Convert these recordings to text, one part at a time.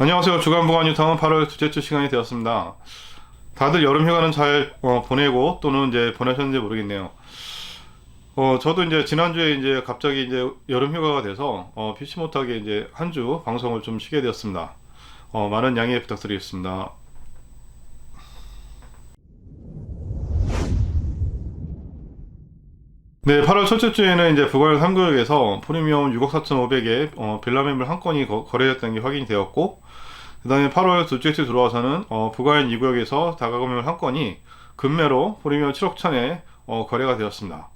안녕하세요. 주간 보관 유탐은 8월 둘째 주 시간이 되었습니다. 다들 여름 휴가는 잘 어, 보내고 또는 이제 보내셨는지 모르겠네요. 어, 저도 이제 지난주에 이제 갑자기 이제 여름 휴가가 돼서 어, 피치 못하게 이제 한 주 방송을 좀 쉬게 되었습니다. 어, 많은 양해 부탁드리겠습니다. 네, 8월 첫째 주에는 이제 부가연 3구역에서 프리미엄 6억 4,500에 어, 빌라 매물 한 건이 거, 거래됐다는 게 확인이 되었고, 그 다음에 8월 둘째 주 들어와서는 어, 부가연 2구역에서 다가구 매물 한 건이 금매로 프리미엄 7억 천에 어, 거래가 되었습니다.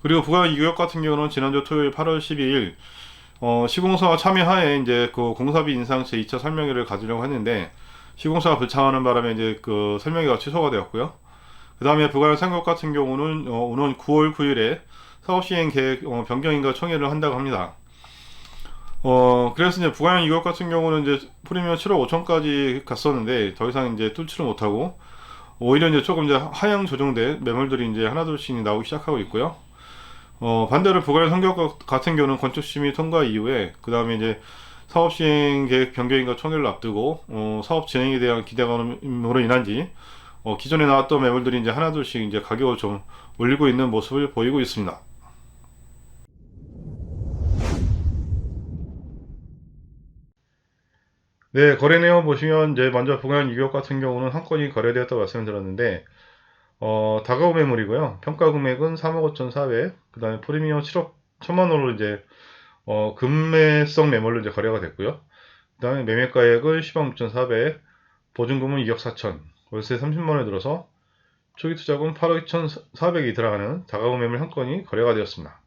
그리고 부가연 2구역 같은 경우는 지난주 토요일 8월 12일 어, 시공사 참여하에 이제 그 공사비 인상 제 2차 설명회를 가지려고 했는데 시공사가 불참하는 바람에 이제 그 설명회가 취소가 되었고요. 그 다음에 부가연 상급 같은 경우는 어, 오는 9월 9일에 사업 시행 계획 어, 변경인가 총회를 한다고 합니다. 어, 그래서 이제 부가연 2급 같은 경우는 이제 프리미엄 7억 5천까지 갔었는데 더 이상 이제 뚫지를 못하고 오히려 이제 조금 이제 하향 조정된 매물들이 이제 하나둘씩 나오기 시작하고 있고요. 어, 반대로 부가연 성격 같은 경우는 건축심의 통과 이후에 그 다음에 이제 사업 시행 계획 변경인가 총회를 앞두고 어, 사업 진행에 대한 기대감으로 인한지 어, 기존에 나왔던 매물들이 이제 하나둘씩 이제 가격을 좀 올리고 있는 모습을 보이고 있습니다. 네, 거래 내용 보시면 이제 먼저 부가연 유격 같은 경우는 한 건이 거래되었다고 말씀드렸는데 어, 다가구 매물이고요. 평가 금액은 3억 5,400, 그 다음에 프리미엄 7억 1천만 원으로 이제 어, 금매성 매물로 이제 거래가 됐고요. 그 다음에 매매가액은 10억 6,400, 보증금은 2억 4천, 월세 30만 원에 들어서 초기 투자금 8억 2,400이 들어가는 다가구 매물 한 건이 거래가 되었습니다.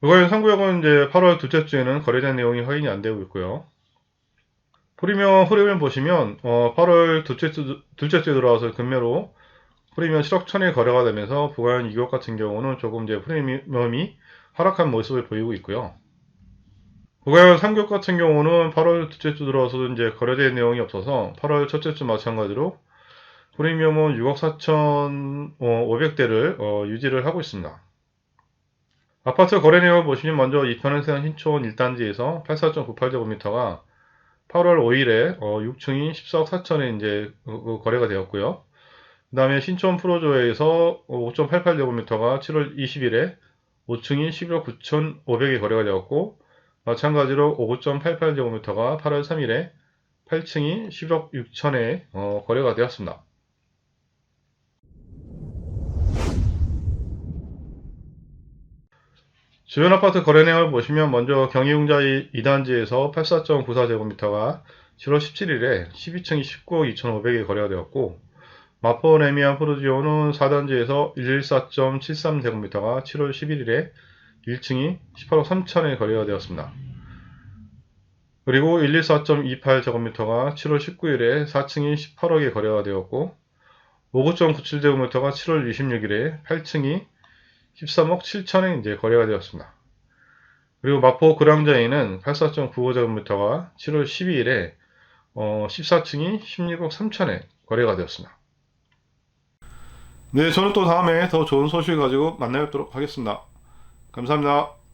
부가연 3구역은 이제 8월 둘째 주에는 거래된 내용이 확인이 안 되고 있고요. 프리미엄 흐름을 보시면 어, 8월 둘째 주 둘째 주에 들어와서 금매로 프리미엄 7억 천에 거래가 되면서 부가연 2억 같은 경우는 조금 이제 프리미엄이 하락한 모습을 보이고 있고요. 부가연 3격 같은 경우는 8월 둘째 주 들어와서 이제 거래된 내용이 없어서 8월 첫째 주 마찬가지로 프리미엄은 6억 4천 500대를 어, 유지를 하고 있습니다. 아파트 거래 내용을 보시면 먼저 이편은 세안 신촌 1단지에서 84.98제곱미터가 8월 5일에 어, 6층이 14억 4천에 이제 어, 거래가 되었고요. 그 다음에 신촌 프로조에서 5.88제곱미터가 7월 20일에 5층이 11억 9천5백에 거래가 되었고 마찬가지로 5.88제곱미터가 8월 3일에 8층이 10억 6천에 어, 거래가 되었습니다. 주변 아파트 거래 내용을 보시면 먼저 경희웅자 2단지에서 84.94제곱미터가 7월 17일에 12층이 19억 2,500에 거래가 되었고 마포 레미안 프로지오는 4단지에서 114.73제곱미터가 7월 11일에 1층이 18억 3천에 거래가 되었습니다. 그리고 114.28제곱미터가 7월 19일에 4층이 18억에 거래가 되었고 59.97제곱미터가 7월 26일에 8층이 13억 7천에 이제 거래가 되었습니다. 그리고 마포 그랑자에는 84.95제곱미터가 7월 12일에 어, 14층이 16억 3천에 거래가 되었습니다. 네, 저는 또 다음에 더 좋은 소식 가지고 만나 뵙도록 하겠습니다. 감사합니다.